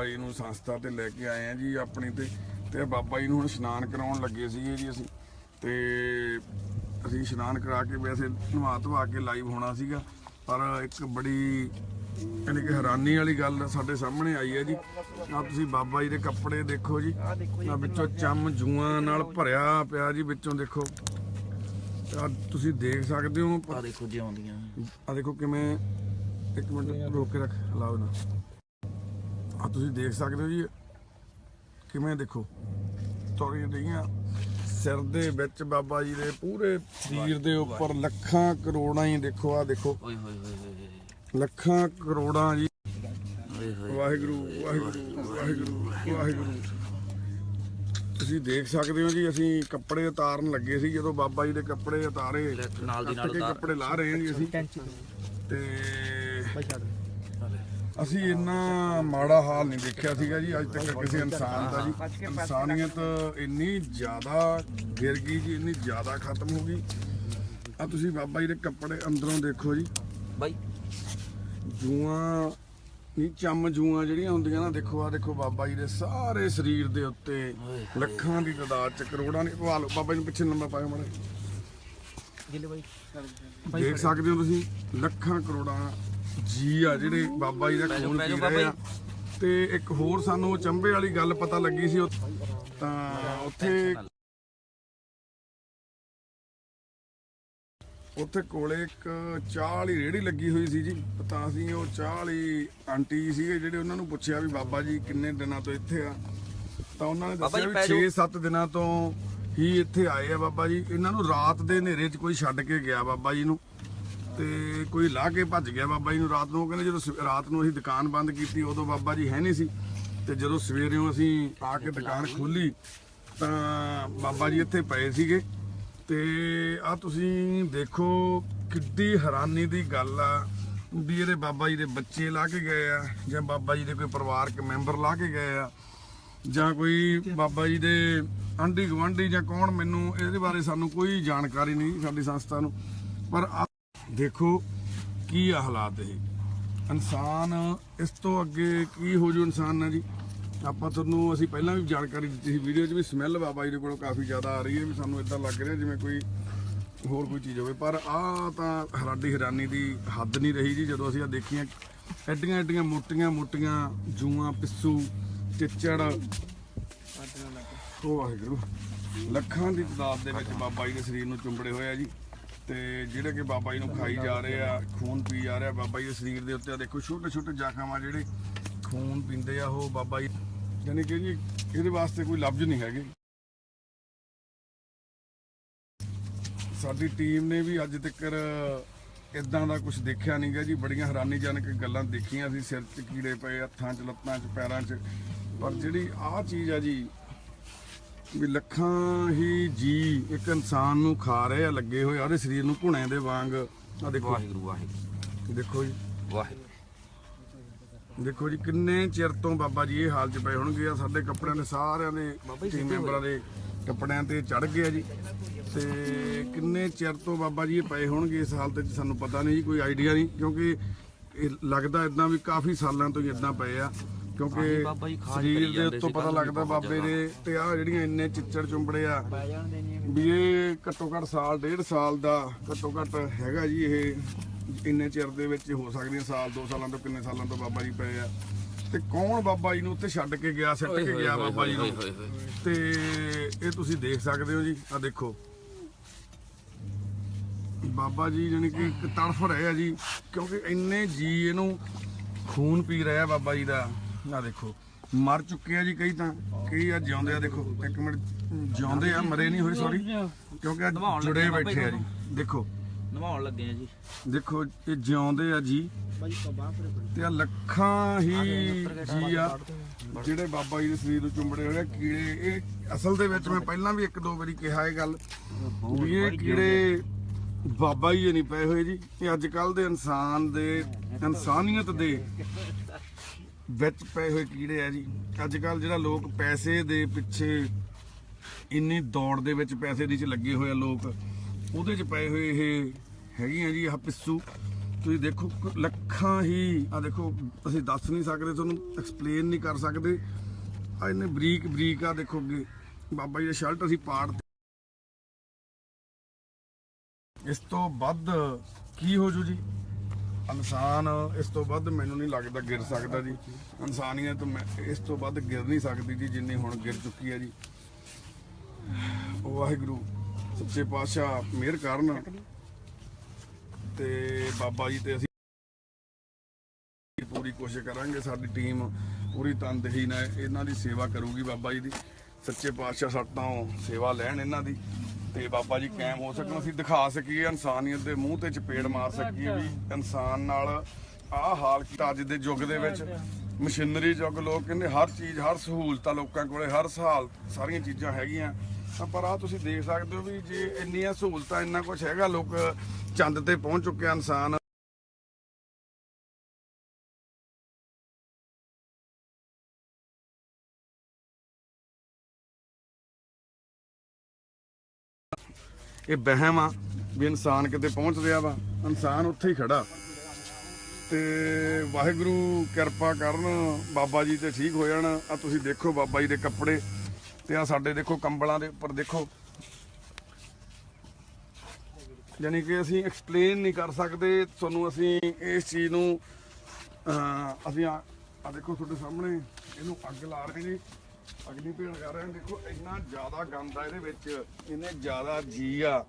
ਬਾਈ ਨੂੰ ਸੰਸਥਾ ਤੇ ਲੈ ਕੇ ਆਏ ਆ ਜੀ ਆਪਣੀ ਤੇ ਤੇ ਬਾਬਾ ਜੀ ਨੂੰ ਹੁਣ ਇਸ਼ਨਾਨ ਕਰਾਉਣ ਲੱਗੇ ਸੀਗੇ ਜੀ ਅਸੀਂ। ਤੇ ਅਸੀਂ ਇਸ਼ਨਾਨ ਕਰਾ ਕੇ ਵੈਸੇ ਨਵਾ ਧਵਾ ਕੇ ਲਾਈਵ ਹੋਣਾ ਸੀਗਾ ਪਰ ਇੱਕ ਬੜੀ ਯਾਨੀ ਕਿ ਹੈਰਾਨੀ ਵਾਲੀ ਗੱਲ ਸਾਡੇ ਸਾਹਮਣੇ ਆਈ ਹੈ ਜੀ। ਆ ਤੁਸੀਂ ਬਾਬਾ ਜੀ ਦੇ ਕੱਪੜੇ ਦੇਖੋ ਜੀ ਆ ਵਿੱਚੋਂ ਚੰਮ ਜੂਆਂ ਨਾਲ ਭਰਿਆ ਪਿਆ ਜੀ ਵਿੱਚੋਂ ਦੇਖੋ। ਆ ਤੁਸੀਂ ਦੇਖ ਸਕਦੇ ਹੋ ਆ ਦੇਖੋ ਜੀ ਆਉਂਦੀਆਂ। ਆ ਦੇਖੋ ਕਿਵੇਂ ਇੱਕ ਮਿੰਟ ਰੋਕ ਕੇ ਰੱਖ ਲਾਓ ਨਾ। ਆ ਤੁਸੀਂ ਦੇਖ ਸਕਦੇ ਹੋ ਜੀ। ਕਿਵੇਂ ਦੇਖੋ ਤੋਰੀ ਰਹੀਆਂ ਸਿਰ ਦੇ ਵਿੱਚ ਬਾਬਾ ਜੀ ਦੇ ਪੂਰੇ ਸਰੀਰ ਦੇ ਉੱਪਰ ਲੱਖਾਂ ਕਰੋੜਾਂ ਹੀ ਦੇਖੋ ਆ ਦੇਖੋ। ਓਏ ਹੋਏ ਹੋਏ ਹੋਏ ਹੋਏ। ਲੱਖਾਂ ਕਰੋੜਾਂ ਜੀ। ਓਏ ਹੋਏ ਵਾਹਿਗੁਰੂ ਵਾਹਿਗੁਰੂ ਵਾਹਿਗੁਰੂ ਵਾਹਿਗੁਰੂ। ਤੁਸੀਂ ਦੇਖ ਸਕਦੇ ਹੋ ਜੀ ਅਸੀਂ ਕੱਪੜੇ ਉਤਾਰਨ ਲੱਗੇ ਸੀ ਜਦੋਂ ਬਾਬਾ ਜੀ ਦੇ ਕੱਪੜੇ ਉਤਾਰੇ। ਨਾਲ ਦੀ ਨਾਲ। ਕੱਪੜੇ ਲਾ ਰਹੇ ਹਾਂ ਜੀ ਅਸੀਂ। ਤੇ ਅਸੀਂ ਇੰਨਾ ਮਾੜਾ ਹਾਲ ਨਹੀਂ ਦੇਖਿਆ ਸੀਗਾ ਜੀ ਅੱਜ ਤੱਕ ਕਿਸੇ ਇਨਸਾਨ ਦਾ ਜੀ। ਇਨਸਾਨੀਅਤ ਇੰਨੀ ਜ਼ਿਆਦਾ ਗਿਰ ਗਈ ਜੀ ਇੰਨੀ ਜ਼ਿਆਦਾ ਖਤਮ ਹੋ ਗਈ। ਆ ਤੁਸੀਂ ਬਾਬਾ ਜੀ ਦੇ ਕੱਪੜੇ ਅੰਦਰੋਂ ਦੇਖੋ ਜੀ। ਬਾਈ। ਜੂਆਂ ਨਹੀਂ ਚੰਮ ਜੂਆਂ ਜਿਹੜੀਆਂ ਹੁੰਦੀਆਂ ਨਾ ਦੇਖੋ ਆ ਦੇਖੋ ਬਾਬਾ ਜੀ ਦੇ ਸਾਰੇ ਸਰੀਰ ਦੇ ਉੱਤੇ ਲੱਖਾਂ ਦੀ ਤਾਦਾਦ ਚ ਕਰੋੜਾਂ ਦੀ ਪਵਾ ਲਓ ਬਾਬਾ ਜੀ ਨੂੰ ਪਿੱਛੇ ਨੰਬਰ ਪਾਇਓ ਮਾੜਾ ਦੇਖ ਸਕਦੇ ਹੋ ਤੁਸੀਂ ਲੱਖਾਂ ਕਰੋੜਾਂ ਜੀ ਆ ਜਿਹੜੇ ਬਾਬਾ ਜੀ ਦਾ ਖੂਨ ਪੀ ਰਹੇ ਆ। ਤੇ ਇੱਕ ਹੋਰ ਸਾਨੂੰ ਚੰਬੇ ਵਾਲੀ ਗੱਲ ਪਤਾ ਲੱਗੀ ਸੀ ਤਾਂ ਉੱਥੇ ਉੱਥੇ ਕੋਲੇ ਇੱਕ ਚਾਹ ਵਾਲੀ ਰੇੜੀ ਲੱਗੀ ਹੋਈ ਸੀ ਜੀ। ਤਾਂ ਅਸੀਂ ਉਹ ਚਾਹ ਵਾਲੀ ਆਂਟੀ ਸੀਗੇ ਜਿਹੜੇ ਉਹਨਾਂ ਨੂੰ ਪੁੱਛਿਆ ਵੀ ਬਾਬਾ ਜੀ ਕਿੰਨੇ ਦਿਨਾਂ ਤੋਂ ਇੱਥੇ ਆ। ਤਾਂ ਉਹਨਾਂ ਨੇ ਦੱਸਿਆ ਵੀ ਪੈ ਜਾਓ। 6-7 ਦਿਨਾਂ ਤੋਂ ਹੀ ਇੱਥੇ ਆਏ ਆ ਬਾਬਾ ਜੀ। ਇਹਨਾਂ ਨੂੰ ਰਾਤ ਦੇ ਹਨੇਰੇ 'ਚ ਕੋਈ ਛੱਡ ਕੇ ਗਿਆ ਬਾਬਾ ਜੀ ਨੂੰ। ਤੇ ਕੋਈ ਲਾਹ ਕੇ ਭੱਜ ਗਿਆ ਬਾਬਾ ਜੀ ਨੂੰ ਰਾਤ ਨੂੰ। ਉਹ ਕਹਿੰਦੇ ਜਦੋਂ ਸਵੇ- ਰਾਤ ਨੂੰ ਅਸੀਂ ਦੁਕਾਨ ਬੰਦ ਕੀਤੀ, ਉਦੋਂ ਬਾਬਾ ਜੀ ਹੈ ਨਹੀਂ ਸੀ। ਤੇ ਜਦੋਂ ਸਵੇਰੇ ਅਸੀਂ ਆ ਕੇ ਦੁਕਾਨ ਖੋਲੀ, ਤਾਂ ਬਾਬਾ ਜੀ ਇੱਥੇ ਪਏ ਸੀਗੇ। ਤੇ ਆ ਤੁਸੀਂ ਦੇਖੋ ਕਿੱਡੀ ਹੈਰਾਨੀ ਦੀ ਗੱਲ ਆ ਵੀ ਇਹਦੇ ਬਾਬਾ ਜੀ ਦੇ ਬੱਚੇ ਲਾ ਕੇ ਗਏ ਆ, ਜਾਂ ਬਾਬਾ ਜੀ ਦੇ ਕੋਈ ਪਰਿਵਾਰਕ ਮੈਂਬਰ ਲਾ ਕੇ ਗਏ ਆ, ਜਾਂ ਕੋਈ ਬਾਬਾ ਜੀ ਦੇ ਆਂਢੀ ਗੁਆਂਢੀ ਜਾਂ ਕੌਣ ਮੈਨੂੰ, ਇਹਦੇ ਬਾਰੇ ਸਾਨੂੰ ਕੋਈ ਜਾਣਕਾਰੀ ਨਹੀਂ ਸਾਡੀ ਸੰਸਥਾ ਨੂੰ। ਪਰ ਆਹ ਦੇਖੋ ਕੀ ਆ ਹਾਲਾਤ ਇਹ? ਇਨਸਾਨ ਇਸ ਤੋਂ ਅੱਗੇ ਕੀ ਹੋ ਜੂ ਇਨਸਾਨ ਨਾਲ ਜੀ? ਆਪਾਂ ਤੁਹਾਨੂੰ ਅਸੀਂ ਪਹਿਲਾਂ ਵੀ ਜਾਣਕਾਰੀ ਦਿੱਤੀ ਸੀ ਵੀਡੀਓ 'ਚ ਵੀ ਸਮੈਲ ਬਾਬਾ ਜੀ ਦੇ ਕੋਲੋਂ ਕਾਫੀ ਜ਼ਿਆਦਾ ਆ ਰਹੀ ਹੈ ਵੀ ਸਾਨੂੰ ਇਦਾਂ ਲੱਗ ਰਿਹਾ ਜਿਵੇਂ ਕੋਈ ਹੋਰ ਕੋਈ ਚੀਜ਼ ਹੋਵੇ। ਪਰ ਆ ਤਾਂ ਸਾਡੀ ਹੈਰਾਨੀ ਦੀ ਹੱਦ ਨਹੀਂ ਰਹੀ ਜੀ। ਜਦੋਂ ਅਸੀਂ ਆ ਦੇਖੀਆਂ ਐਡੀਆਂ ਐਡੀਆਂ ਮੋਟੀਆਂ ਮੋਟੀਆਂ ਜੂਆਂ ਪਿੱਸੂ ਚਿੱਚੜ। ਉਹ ਵਾਹਿਗੁਰੂ। ਲੱਖਾਂ ਦੀ ਤਾਦਾਦ ਦੇ ਵਿੱਚ ਬਾਬਾ ਜੀ ਦੇ ਸਰੀਰ ਨੂੰ ਚੁੰਬੜੇ ਹੋਏ ਆ ਜੀ। ਤੇ ਜਿਹੜੇ ਕਿ ਬਾਬਾ ਜੀ ਨੂੰ ਖਾਈ ਜਾ ਰਹੇ ਆ, ਖੂਨ ਪੀ ਜਾ ਰਿਹਾ, ਬਾਬਾ ਜੀ ਦੇ ਸਰੀਰ ਦੇ ਉੱਤੇ ਆ। ਦੇਖੋ, ਛੋਟੇ ਛੋਟੇ ਜ਼ਖਮ ਆ ਜਿਹੜੇ ਖੂਨ ਪੀਂਦੇ ਆ, ਉਹ ਬਾਬਾ ਜੀ ਯਾਨੀ ਕਿ ਜੀ ਇਹਦੇ ਵਾਸਤੇ ਕੋਈ ਲਫ਼ਜ਼ ਨਹੀਂ ਹੈਗੇ। ਸਾਡੀ ਟੀਮ ਨੇ ਵੀ ਅੱਜ ਤੱਕ ਇਦਾਂ ਦਾ ਕੁਝ ਦੇਖਿਆ ਨਹੀਂਗਾ ਜੀ। ਬੜੀਆਂ ਹੈਰਾਨੀਜਨਕ ਗੱਲਾਂ ਦੇਖੀਆਂ ਸੀ, ਸਿਰ 'ਚ ਕੀੜੇ ਪਏ, ਹੱਥਾਂ 'ਚ, ਲੱਤਾਂ 'ਚ, ਪੈਰਾਂ 'ਚ। ਪਰ ਜਿਹੜੀ ਆਹ ਚੀਜ਼ ਆ ਜੀ ਵੀ ਲੱਖਾਂ ਹੀ ਜੀ ਇੱਕ ਇਨਸਾਨ ਨੂੰ ਖਾ ਰਹੇ ਆ ਲੱਗੇ ਹੋਏ ਆ ਉਹਦੇ ਸਰੀਰ ਨੂੰ ਘੁਣੇ ਦੇ ਵਾਂਗ। ਆ ਦੇਖੋ ਵਾਹਿਗੁਰੂ ਵਾਹਿਗੁਰੂ। ਦੇਖੋ ਜੀ। ਵਾਹਿਗੁਰੂ। ਦੇਖੋ ਜੀ ਕਿੰਨੇ ਚਿਰ ਤੋਂ ਬਾਬਾ ਜੀ ਇਹ ਹਾਲ 'ਚ ਪਏ ਹੋਣਗੇ ਆ ਸਾਡੇ ਕੱਪੜਿਆਂ ਦੇ ਸਾਰਿਆਂ ਦੇ ਟੀਮ ਮੈਂਬਰਾਂ ਦੇ ਕੱਪੜਿਆਂ ਤੇ ਚੜ ਗਏ ਆ ਜੀ। ਤੇ ਕਿੰਨੇ ਚਿਰ ਤੋਂ ਬਾਬਾ ਜੀ ਇਹ ਪਏ ਹੋਣਗੇ ਇਸ ਹਾਲਤ 'ਚ ਸਾਨੂੰ ਪਤਾ ਨਹੀਂ ਜੀ ਕੋਈ ਆਈਡੀਆ ਨਹੀਂ ਕਿਉਂਕਿ ਇਹ ਲੱਗਦਾ ਇਦਾਂ ਵੀ ਕਾਫੀ ਸਾਲਾਂ ਤੋਂ ਹੀ ਇਦਾਂ ਪਏ ਆ। ਕਿਉਂਕਿ ਸਰੀਰ ਦੇ ਉੱਤੋਂ ਪਤਾ ਲੱਗਦਾ ਬਾਬੇ ਦੇ ਤੇ ਆ ਜਿਹੜੀਆਂ ਇੰਨੇ ਚਿੱਚੜ ਚੁੰਬੜੇ ਆ ਵੀ। ਇਹ ਘੱਟੋ ਘੱਟ ਸਾਲ ਡੇਢ ਸਾਲ ਦਾ ਘੱਟੋ ਘੱਟ ਹੈਗਾ ਜੀ ਇਹ ਇੰਨੇ ਚਿਰ ਦੇ ਵਿੱਚ ਹੋ ਸਕਦੀਆਂ ਸਾਲ ਦੋ ਸਾਲਾਂ ਤੋਂ ਕਿੰਨੇ ਸਾਲਾਂ ਤੋਂ ਬਾਬਾ ਜੀ ਪਏ ਆ। ਤੇ ਕੌਣ ਬਾਬਾ ਜੀ ਨੂੰ ਉੱਥੇ ਛੱਡ ਕੇ ਗਿਆ ਸਿੱਟ ਕੇ ਗਿਆ ਬਾਬਾ ਜੀ ਨੂੰ? ਤੇ ਇਹ ਤੁਸੀਂ ਦੇਖ ਸਕਦੇ ਹੋ ਜੀ ਆ ਦੇਖੋ। ਬਾਬਾ ਜੀ ਜਾਨੀ ਕਿ ਇੱਕ ਤੜਫ ਰਹੇ ਆ ਜੀ ਕਿਉਂਕਿ ਇੰਨੇ ਜੀ ਇਹਨੂੰ ਖੂਨ ਪੀ ਰਿਹਾ ਬਾਬਾ ਜੀ ਦਾ। ਆ ਦੇਖੋ ਮਰ ਚੁੱਕੇ ਆ ਜੀ ਕਈ ਤਾਂ ਕਈ ਆ ਜਿਉਂਦੇ ਆ ਦੇਖੋ ਇੱਕ ਮਿੰਟ ਜਿਉਂਦੇ ਆ ਮਰੇ ਨਹੀਂ ਹੋਏ ਸੌਰੀ ਕਿਉਂਕਿ ਆ ਜੁੜੇ ਬੈਠੇ ਆ ਜੀ। ਦੇਖੋ ਨਵਾਉਣ ਲੱਗੇ ਆ ਜੀ। ਦੇਖੋ ਇਹ ਜਿਉਂਦੇ ਆ ਜੀ ਤੇ ਆ ਲੱਖਾਂ ਹੀ ਜੀ ਆ ਜਿਹੜੇ ਬਾਬਾ ਜੀ ਦੇ ਸਰੀਰ ਨੂੰ ਚੁੰਬੜੇ ਹੋਏ ਆ ਕੀੜੇ ਇਹ ਅਸਲ ਦੇ ਵਿੱਚ ਮੈਂ ਪਹਿਲਾਂ ਵੀ ਇੱਕ ਦੋ ਵਾਰੀ ਕਿਹਾ ਇਹ ਗੱਲ ਵੀ ਇਹ ਕੀੜੇ ਬਾਬਾ ਜੀ ਨਹੀਂ ਪਏ ਹੋਏ ਜੀ ਇਹ ਅੱਜ ਕੱਲ ਦੇ ਇਨਸਾਨ ਦੇ ਇਨਸਾਨੀਅਤ ਦੇ ਵਿੱਚ ਪਏ ਹੋਏ ਕੀੜੇ ਆ ਜੀ। ਅੱਜ ਕੱਲ ਜਿਹੜਾ ਲੋਕ ਪੈਸੇ ਦੇ ਪਿੱਛੇ ਇੰਨੀ ਦੌੜ ਦੇ ਵਿੱਚ ਪੈਸੇ ਦੇ ਚ ਲੱਗੇ ਹੋਏ ਆ ਲੋਕ, ਉਹਦੇ ਚ ਪਏ ਹੋਏ ਇਹ ਹੈਗੀਆਂ ਜੀ ਆਹ ਪਿੱਸੂ। ਤੁਸੀਂ ਦੇਖੋ ਲੱਖਾਂ ਹੀ ਆ ਦੇਖੋ, ਅਸੀਂ ਦੱਸ ਨਹੀਂ ਸਕਦੇ, ਤੁਹਾਨੂੰ ਐਕਸਪਲੇਨ ਨਹੀਂ ਕਰ ਸਕਦੇ। ਆ ਇਹਨੇ ਬਰੀਕ ਬਰੀਕ ਆ ਦੇਖੋ ਅੱਗੇ। ਬਾਬਾ ਜੀ ਦੀ ਸ਼ਰਟ ਅਸੀਂ ਪਾੜ ਇਸ ਤੋਂ ਵੱਧ ਕੀ ਹੋ ਜੂ ਜੀ? ਇਨਸਾਨ ਇਸ ਤੋਂ ਵੱਧ ਮੈਨੂੰ ਨਹੀਂ ਲੱਗਦਾ ਗਿਰ ਸਕਦਾ ਜੀ। ਇਨਸਾਨੀਅਤ ਮੈਂ ਇਸ ਤੋਂ ਵੱਧ ਗਿਰ ਨਹੀਂ ਸਕਦੀ ਜੀ, ਜਿੰਨੀ ਹੁਣ ਗਿਰ ਚੁੱਕੀ ਹੈ ਜੀ। ਵਾਹਿਗੁਰੂ, ਸੱਚੇ ਪਾਤਸ਼ਾਹ ਮਿਹਰ ਕਰਨ। ਤੇ ਬਾਬਾ ਜੀ ਤੇ ਅਸੀਂ ਪੂਰੀ ਕੋਸ਼ਿਸ਼ ਕਰਾਂਗੇ, ਸਾਡੀ ਟੀਮ ਪੂਰੀ ਤਨਦੇਹੀ ਨਾਲ ਇਹਨਾਂ ਦੀ ਸੇਵਾ ਕਰੂਗੀ ਬਾਬਾ ਜੀ ਦੀ। ਸੱਚੇ ਪਾਤਸ਼ਾਹ ਸਾਡਾ ਸੇਵਾ ਲੈਣ ਇਹਨਾਂ ਦੀ। ਤੇ ਬਾਬਾ ਜੀ ਕਾਇਮ ਹੋ ਸਕਣ, ਅਸੀਂ ਦਿਖਾ ਸਕੀਏ ਇਨਸਾਨੀਅਤ ਦੇ ਮੂੰਹ ਤੇ ਚਪੇੜ ਮਾਰ ਸਕੀਏ ਵੀ ਇਨਸਾਨ ਨਾਲ ਆਹ ਹਾਲ ਕੀਤਾ ਅੱਜ ਦੇ ਯੁੱਗ ਦੇ ਵਿੱਚ। ਮਸ਼ੀਨਰੀ ਯੁੱਗ ਲੋਕ ਕਹਿੰਦੇ ਹਰ ਚੀਜ਼, ਹਰ ਸਹੂਲਤਾਂ ਲੋਕਾਂ ਕੋਲੇ, ਹਰ ਸਾਲ ਸਾਰੀਆਂ ਚੀਜ਼ਾਂ ਹੈਗੀਆਂ। ਪਰ ਆ ਤੁਸੀਂ ਦੇਖ ਸਕਦੇ ਹੋ ਵੀ ਜੇ ਇੰਨੀਆਂ ਸਹੂਲਤਾਂ, ਇੰਨਾ ਕੁਝ ਹੈਗਾ, ਲੋਕ ਚੰਦ ਤੇ ਪਹੁੰਚ ਚੁੱਕਿਆ ਇਨਸਾਨ। ਇਹ ਵਹਿਮ ਆ ਵੀ ਇਨਸਾਨ ਕਿਤੇ ਪਹੁੰਚ ਰਿਹਾ ਵਾ, ਇਨਸਾਨ ਉੱਥੇ ਹੀ ਖੜਾ। ਤੇ ਵਾਹਿਗੁਰੂ ਕਿਰਪਾ ਕਰਨ, ਬਾਬਾ ਜੀ ਤੇ ਠੀਕ ਹੋ ਜਾਣ। ਆ ਤੁਸੀਂ ਦੇਖੋ ਬਾਬਾ ਜੀ ਦੇ ਕੱਪੜੇ ਤੇ ਆ ਸਾਡੇ ਦੇਖੋ ਕੰਬਲਾਂ ਦੇ ਉੱਪਰ ਦੇਖੋ। ਯਾਨੀ ਕਿ ਅਸੀਂ ਐਕਸਪਲੇਨ ਨਹੀਂ ਕਰ ਸਕਦੇ, ਤੁਹਾਨੂੰ ਅਸੀਂ ਇਸ ਚੀਜ਼ ਨੂੰ ਅਸੀਂ ਆ ਆ ਦੇਖੋ ਤੁਹਾਡੇ ਸਾਹਮਣੇ, ਇਹਨੂੰ ਅੱਗ ਲਾ ਰਹੇ ਨੇ। ਅਗਨੀ ਭੇਣ ਕਰ ਰਹੇ ਨੇ ਦੇਖੋ, ਇੰਨਾ ਜ਼ਿਆਦਾ ਗੰਦ ਆ ਇਹਦੇ ਵਿੱਚ। ਇਹਨੇ ਜ਼ਿਆਦਾ ਜੀ ਆ।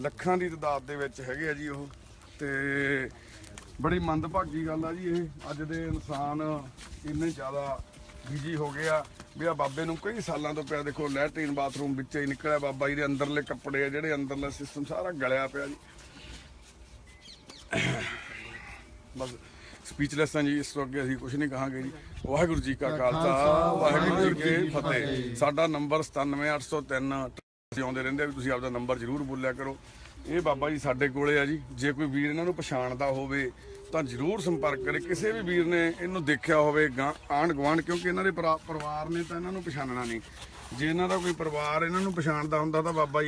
ਲੱਖਾਂ ਦੀ ਤਦਾਦ ਦੇ ਵਿੱਚ ਹੈਗੇ ਆ ਜੀ ਉਹ। ਤੇ ਬੜੀ ਮੰਦਭਾਗੀ ਗੱਲ ਆ ਜੀ ਇਹ। ਅੱਜ ਦੇ ਇਨਸਾਨ ਇੰਨੇ ਜ਼ਿਆਦਾ ਬਿਜ਼ੀ ਹੋ ਗਏ ਆ। ਵੀ ਆ ਬਾਬੇ ਨੂੰ ਕਈ ਸਾਲਾਂ ਤੋਂ ਪਿਆ, ਦੇਖੋ, ਲੈਟਰੀਨ ਬਾਥਰੂਮ ਵਿੱਚੇ ਹੀ ਨਿਕਲਿਆ ਬਾਬਾ ਜੀ ਦੇ ਅੰਦਰਲੇ ਕੱਪੜੇ ਆ, ਜਿਹੜੇ ਅੰਦਰਲਾ ਸਿਸਟਮ ਸਾਰਾ ਗਲਿਆ ਪਿਆ ਜੀ। ਬਸ ਸਪੀਚਲੈਸ ਹਾਂ ਜੀ ਇਸ ਤੋਂ ਅੱਗੇ ਅਸੀਂ ਕੁਝ ਨਹੀਂ ਕਹਾਂਗੇ ਜੀ। ਵਾਹਿਗੁਰੂ ਜੀ ਕਾ ਖਾਲਸਾ ਵਾਹਿਗੁਰੂ ਜੀ ਕੀ ਫਤਿਹ। ਸਾਡਾ ਨੰਬਰ 97803 ਤੁਸੀਂ ਆਉਂਦੇ ਰਹਿੰਦੇ ਵੀ ਤੁਸੀਂ ਆਪਦਾ ਨੰਬਰ ਜ਼ਰੂਰ ਬੋਲਿਆ ਕਰੋ। ਇਹ ਬਾਬਾ ਜੀ ਸਾਡੇ ਕੋਲੇ ਆ ਜੀ ਜੇ ਕੋਈ ਵੀਰ ਇਹਨਾਂ ਨੂੰ ਪਛਾਣਦਾ ਹੋਵੇ ਤਾਂ ਜ਼ਰੂਰ ਸੰਪਰਕ ਕਰੇ। ਕਿਸੇ ਵੀ ਵੀਰ ਨੇ ਇਹਨੂੰ ਦੇਖਿਆ ਹੋਵੇ ਗਾਂ- ਆਂਢ ਗੁਆਂਢ ਕਿਉਂਕਿ ਇਹਨਾਂ ਦੇ ਪਰਾ- ਪਰਿਵਾਰ ਨੇ ਤਾਂ ਇਹਨਾਂ ਨੂੰ ਪਛਾਣਨਾ ਨਹੀਂ। ਜੇ ਇਹਨਾਂ ਦਾ ਕੋਈ ਪਰਿਵਾਰ ਇਹਨਾਂ ਨੂੰ ਪਛਾਣਦਾ ਹੁੰਦਾ ਤਾਂ ਬਾਬਾ ਜੀ